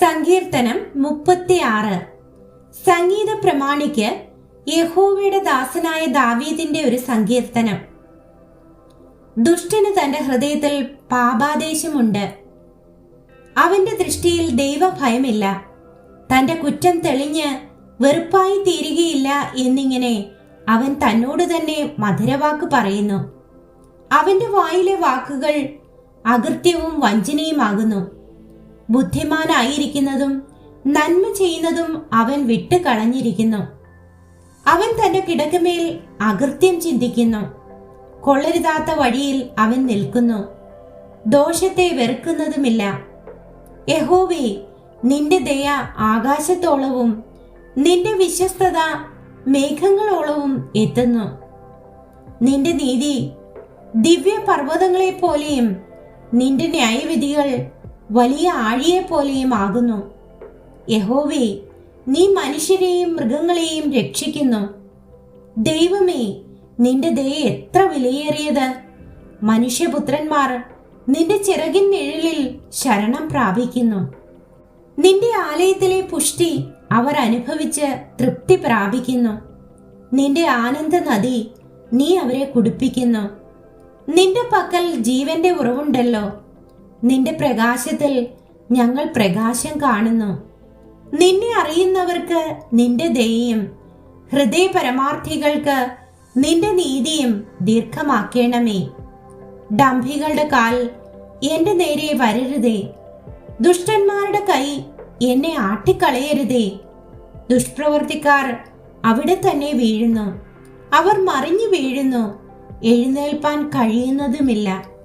സങ്കീർത്തനം മുപ്പത്തിയാറ്. സംഗീത പ്രമാണിക്ക് യഹോവയുടെ ദാസനായ ദാവീദിന്റെ ഒരു സങ്കീർത്തനം. ദുഷ്ടന് തന്റെ ഹൃദയത്തിൽ പാപാദേശമുണ്ട്. അവന്റെ ദൃഷ്ടിയിൽ ദൈവഭയമില്ല. തന്റെ കുറ്റം തെളിഞ്ഞ് വെറുപ്പായി തീരുകയില്ല എന്നിങ്ങനെ അവൻ തന്നോട് തന്നെ മധുരവാക്ക് പറയുന്നു. അവന്റെ വായിലെ വാക്കുകൾ അകൃത്യവും വഞ്ചനയുമാകുന്നു. ബുദ്ധിമാനായിരിക്കുന്നതും നന്മ ചെയ്യുന്നതും അവൻ വിട്ടുകളഞ്ഞിരിക്കുന്നു അവൻ തന്റെ കിടക്കമേൽ അകൃത്യം ചിന്തിക്കുന്നു. കൊള്ളരുതാത്ത വഴിയിൽ അവൻ നിൽക്കുന്നു. ദോഷത്തെ വെറുക്കുന്നതുമില്ല. യഹോവേ നിന്റെ ദയ ആകാശത്തോളവും നിന്റെ വിശ്വസ്തത മേഘങ്ങളോളവും എത്തുന്നു. നിന്റെ നീതി ദിവ്യ പർവതങ്ങളെ പോലെയും നിന്റെ ന്യായവിധികൾ വലിയ ആഴിയെപ്പോലെയും ആകുന്നു. യഹോവേ നീ മനുഷ്യരെയും മൃഗങ്ങളെയും രക്ഷിക്കുന്നു. ദൈവമേ നിന്റെ ദയ എത്ര വിലയേറിയത്. മനുഷ്യപുത്രന്മാർ നിന്റെ ചിറകിൻ നിഴലിൽ ശരണം പ്രാപിക്കുന്നു. നിന്റെ ആലയത്തിലെ പുഷ്ടി അവർ അനുഭവിച്ച് തൃപ്തി പ്രാപിക്കുന്നു. നിന്റെ ആനന്ദ നദി നീ അവരെ കുടിപ്പിക്കുന്നു. നിന്റെ പക്കൽ ജീവന്റെ ഉറവുണ്ടല്ലോ. നിന്റെ പ്രകാശത്തിൽ ഞങ്ങൾ പ്രകാശം കാണുന്നു. നിന്നെ അറിയുന്നവർക്ക് നിന്റെ ദയയും ഹൃദയ പരമാർത്ഥികൾക്ക് നിന്റെ നീതിയും ദീർഘമാക്കേണമേ. ഡംഭികളുടെ കാൽ എന്റെ നേരെ വരരുതേ. ദുഷ്ടന്മാരുടെ കൈ എന്നെ ആട്ടിക്കളയരുതേ. ദുഷ്പ്രവർത്തിക്കാർ അവിടെ തന്നെ വീഴുന്നു. അവർ മറിഞ്ഞു വീഴുന്നു. എഴുന്നേൽപ്പാൻ കഴിയുന്നതുമില്ല.